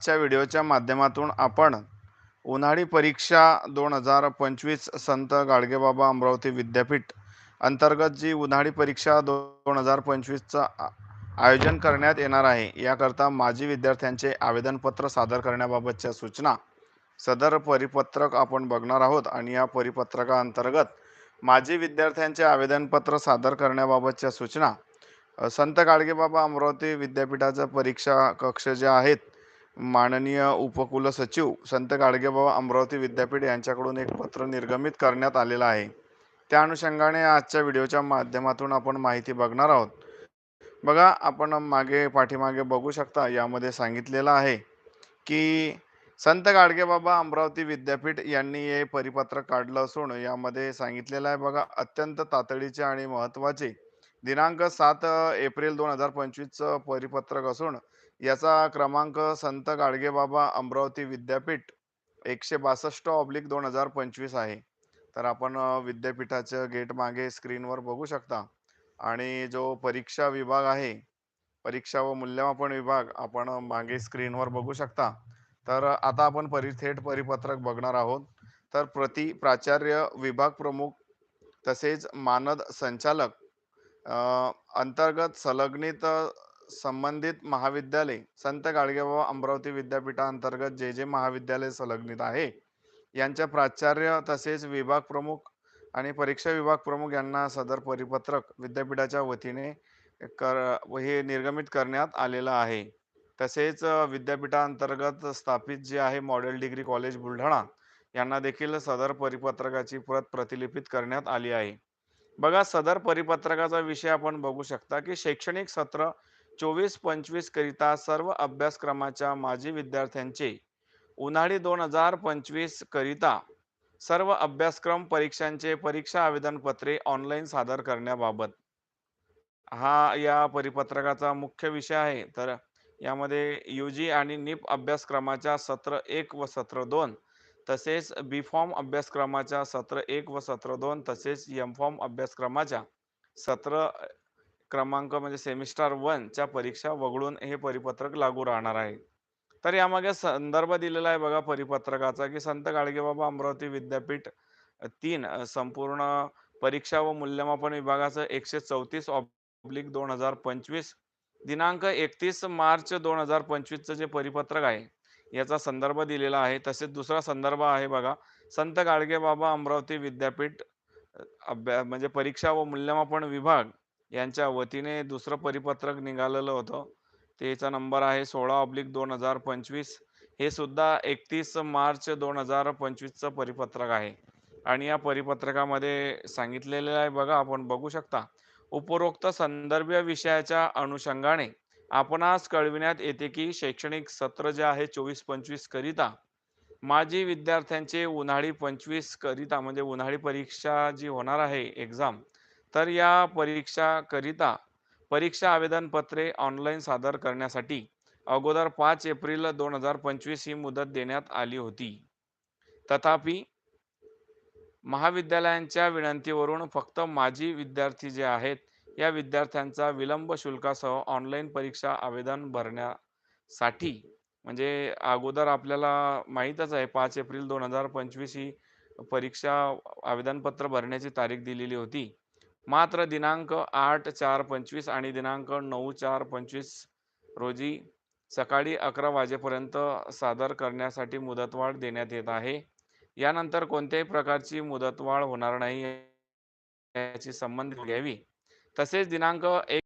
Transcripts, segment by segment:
आजच्या व्हिडिओच्या माध्यमातून आपण उन्हाळी परीक्षा दोन हजार पंचवीस संत गाडगेबाबा अमरावती विद्यापीठ अंतर्गत जी उन्हाळी परीक्षा दोन हजार पंचवीसचं आ- आयोजन करण्यात येणार आहे याकरता माजी विद्यार्थ्यांचे आवेदनपत्र सादर करण्याबाबतच्या सूचना सदर परिपत्रक आपण बघणार आहोत आणि या परिपत्रकाअंतर्गत माजी विद्यार्थ्यांचे आवेदनपत्र सादर करण्याबाबतच्या सूचना संत गाडगेबाबा अमरावती विद्यापीठाचं परीक्षा कक्ष जे आहेत माननीय उपकुलसचिव संत गाडगेबाबा अमरावती विद्यापीठ यांच्याकडून एक पत्र निर्गमित करण्यात आलेलं आहे. त्या अनुषंगाने आजच्या व्हिडिओच्या माध्यमातून आपण माहिती बघणार आहोत. बघा आपण मागे पाठीमागे बघू शकता यामध्ये सांगितलेलं आहे की संत गाडगेबाबा अमरावती विद्यापीठ यांनी हे परिपत्रक काढलं असून यामध्ये सांगितलेलं आहे बघा अत्यंत तातडीचे आणि महत्त्वाचे दिनांक सात एप्रिल दोन हजार पंचवीसचं परिपत्रक असून याचा क्रमांक संत गाडगेबाबा अमरावती विद्यापीठ एकशे बासष्ट ऑब्लिक दोन हजार पंचवीस आहे. तर आपण विद्यापीठाच्या विद्यापीठाचं गेट मागे स्क्रीनवर बघू शकता. आणि जो परीक्षा विभाग आहे परीक्षा व मूल्यमापन विभाग आपण मागे स्क्रीनवर बघू शकता. तर आता आपण परि थेट परिपत्रक बघणार आहोत. तर प्रति प्राचार्य विभाग प्रमुख तसेच मानद संचालक अंतर्गत संलग्नित संबंधित महाविद्यालय संत गाडगेबाबा अमरावती विद्यापीठाअंतर्गत जे जे महाविद्यालय संलग्नित आहे यांच्या प्राचार्य तसेच विभाग प्रमुख आणि परीक्षा विभाग प्रमुख यांना सदर परिपत्रक विद्यापीठाच्या वतीने कर हे निर्गमित करण्यात आलेलं आहे. तसेच विद्यापीठाअंतर्गत स्थापित जे आहे मॉडेल डिग्री कॉलेज बुलढाणा यांना देखील सदर परिपत्रकाची प्रत प्रतिलिपित करण्यात आली आहे. बघा सदर परिपत्रकाचा विषय आपण बघू शकता की शैक्षणिक सत्र चोवीस पंचवीस करिता सर्व अभ्यासक्रमाच्या माजी विद्यार्थ्यांचे उन्हाळी दोन हजार पंचवीस करिता सर्व अभ्यासक्रम परीक्षांचे परीक्षा आवेदनपत्रे ऑनलाईन सादर करण्याबाबत. हा या परिपत्रकाचा मुख्य विषय आहे. तर यामध्ये यू जी आणि निप अभ्यासक्रमाच्या सत्र एक व सत्र दोन तसेच बी फॉर्म अभ्यासक्रमाच्या सत्र एक व सत्र दोन तसेच एम फॉर्म अभ्यासक्रमाच्या सत्र क्रमांक म्हणजे सेमिस्टर वनच्या परीक्षा वगळून हे परिपत्रक लागू राहणार आहे. तर यामागे संदर्भ दिलेला आहे बघा परिपत्रकाचा की संत गाडगेबाबा अमरावती विद्यापीठ तीन संपूर्ण परीक्षा व मूल्यमापन विभागाचं एकशे चौतीस ऑब्लिक दोन हजार पंचवीस दिनांक एकतीस मार्च दोन हजार पंचवीसचं जे परिपत्रक आहे याचा संदर्भ दिलेला आहे. तसेच दुसरा संदर्भ आहे बघा संत गाडगेबाबा अमरावती विद्यापीठ अभ्या म्हणजे परीक्षा व मूल्यमापन विभाग यांच्या वतीने दुसरं परिपत्रक निघालेलं होतं. त्याचा नंबर आहे सोळा ऑब्लिक दोन हजार पंचवीस. हे सुद्धा एकतीस मार्च दोन हजार पंचवीसचं परिपत्रक आहे. आणि या परिपत्रकामध्ये सांगितलेलं आहे बघा आपण बघू शकता. उपरोक्त संदर्भीय विषयाच्या अनुषंगाने आपणास कळविण्यात येते की शैक्षणिक सत्र जे आहे चोवीस पंचवीस करिता माजी विद्यार्थ्यांचे उन्हाळी पंचवीस करिता म्हणजे उन्हाळी परीक्षा जी होणार आहे एक्झाम तर या परीक्षा करिता परीक्षा आवेदनपत्रे ऑनलाईन सादर करण्यासाठी अगोदर पाच एप्रिल दोन हजार पंचवीस ही मुदत देण्यात आली होती. तथापि महाविद्यालयांच्या विनंतीवरून फक्त माजी विद्यार्थी जे आहेत या विद्यार्थ्यांचा विलंब शुल्कासह ऑनलाईन परीक्षा आवेदन भरण्यासाठी म्हणजे अगोदर आपल्याला माहीतच आहे पाच एप्रिल दोन हजार पंचवीस ही परीक्षा आवेदनपत्र भरण्याची तारीख दिलेली होती. मात्र दिनांक आठ चार पंचवीस आणि दिनांक नऊ चार पंचवीस रोजी सकाळी अकरा वाजेपर्यंत सादर करण्यासाठी मुदतवाढ देण्यात येत आहे. यानंतर कोणत्याही प्रकारची मुदतवाढ होणार नाही याची संबंधित घ्यावी. तसेच दिनांक एक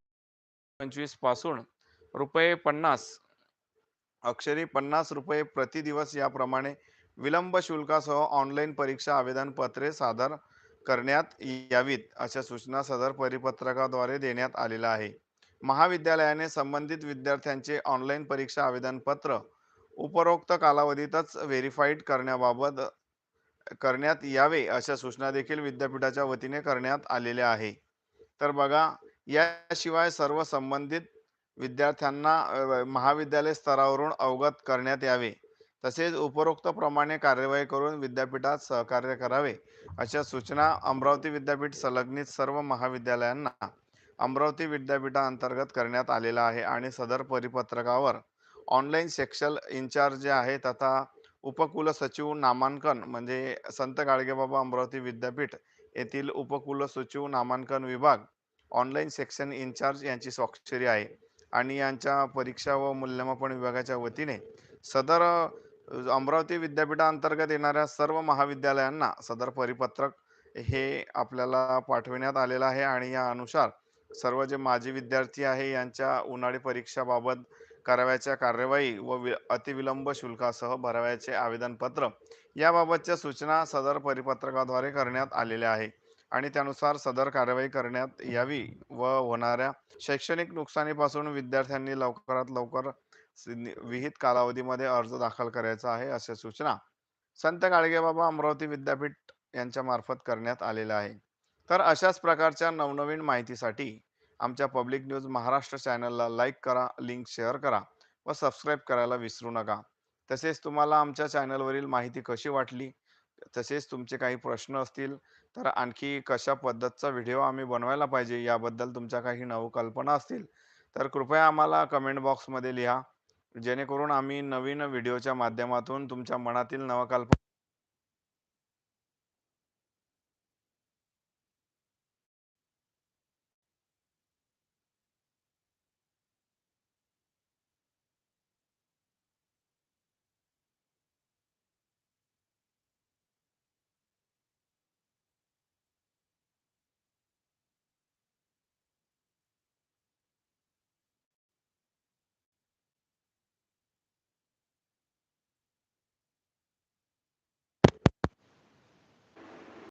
पंचवीसपासून रुपये पन्नास अक्षरी पन्नास रुपये प्रति दिवस याप्रमाणे विलंब शुल्कासह ऑनलाईन परीक्षा आवेदनपत्रे सादर करण्यात यावीत अशा सूचना सदर परिपत्रकाद्वारे देण्यात आलेल्या आहे. महाविद्यालयाने संबंधित विद्यार्थ्यांचे ऑनलाईन परीक्षा आवेदनपत्र उपरोक्त कालावधीतच व्हेरीफाईड करण्याबाबत करण्यात यावे अशा सूचना देखील विद्यापीठाच्या वतीने करण्यात आलेल्या आहे. तर बघा याशिवाय सर्व संबंधित विद्यार्थ्यांना महाविद्यालय स्तरावरून अवगत करण्यात यावे. तसेच उपरोक्त प्रमाणे कार्यवाही करून विद्यापीठात सहकार्य करावे अशा सूचना अमरावती विद्यापीठ संलग्नित सर्व महाविद्यालयांना अमरावती विद्यापीठाअंतर्गत करण्यात आलेला आहे आणि सदर परिपत्रकावर ऑनलाईन सेक्शन इन्चार्ज जे आहे तथा उपकुल उपकुलसचिव नामांकन म्हणजे संत गाडगेबाबा अमरावती विद्यापीठ येथील उपकुलसचिव नामांकन विभाग ऑनलाईन सेक्शन इन्चार्ज यांची स्वाक्षरी आहे आणि यांच्या परीक्षा व मूल्यमापन विभागाच्या वतीने सदर अमरावती विद्यापीठाअंतर्गत येणाऱ्या सर्व महाविद्यालयांना सदर परिपत्रक हे आपल्याला पाठविण्यात आलेलं आहे आणि या अनुसार सर्व जे माजी विद्यार्थी आहे यांच्या उन्हाळी परीक्षाबाबत करावयाच्या कार्यवाही व वि अतिविलंब शुल्कासह भरावयाचे आवेदनपत्र याबाबतच्या सूचना सदर परिपत्रकाद्वारे करण्यात आलेल्या आहे आणि त्यानुसार सदर कार्यवाही करण्यात यावी व होणाऱ्या शैक्षणिक नुकसानीपासून विद्यार्थ्यांनी लवकरात लवकर विहित कालावधीमध्ये अर्ज दाखल करायचा आहे अशा सूचना संत गाडगेबाबा अमरावती विद्यापीठ यांच्या मार्फत करण्यात आलेल्या आहे तर अशाच प्रकारच्या नवनवीन माहितीसाठी आमच्या पब्लिक न्यूज महाराष्ट्र चॅनलला लाईक करा लिंक शेअर करा व सबस्क्राईब करायला विसरू नका. तसेच तुम्हाला आमच्या चॅनलवरील माहिती कशी वाटली तसेच तुमचे काही प्रश्न असतील तर आणखी कशा पद्धतचा व्हिडिओ आम्ही बनवायला पाहिजे याबद्दल तुमच्या काही नवकल्पना असतील तर कृपया आम्हाला कमेंट बॉक्समध्ये लिहा. जेणेकरून आम्ही नवीन व्हिडिओच्या माध्यमातून तुमच्या मनातील नवकल्प